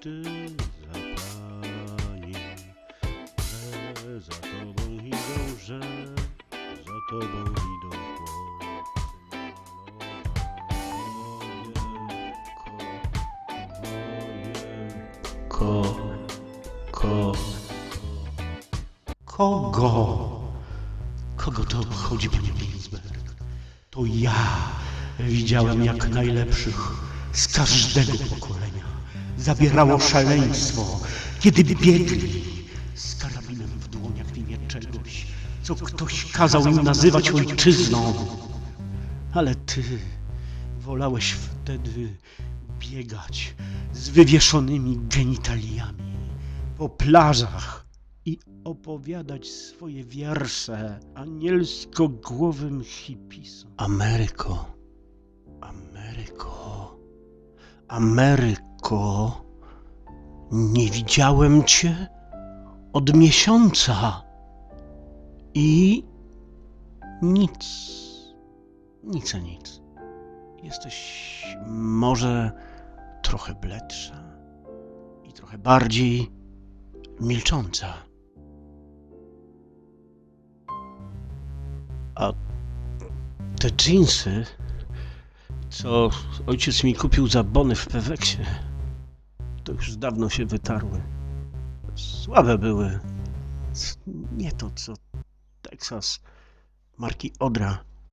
ty zapani, że za tobą idą, że za tobą idą. Ko, ko, kogo? Kogo to obchodzi, panie Ginsberg? To ja widziałem jak najlepszych z każdego pokolenia. Zabierało szaleństwo, kiedy biegli z karabinem w dłoniach w imię czegoś, co ktoś kazał im nazywać ojczyzną. Ale ty wolałeś wtedy biegać z wywieszonymi genitaliami po plażach i opowiadać swoje wiersze anielsko-głowym hipisom. Ameryko, Ameryko, Ameryko, nie widziałem cię od miesiąca i nic, nic a nic. Jesteś może trochę bledsza i trochę bardziej milcząca. A te dżinsy, co ojciec mi kupił za bony w Peweksie, to już dawno się wytarły. Słabe były. Nie to, co Texas marki Odra.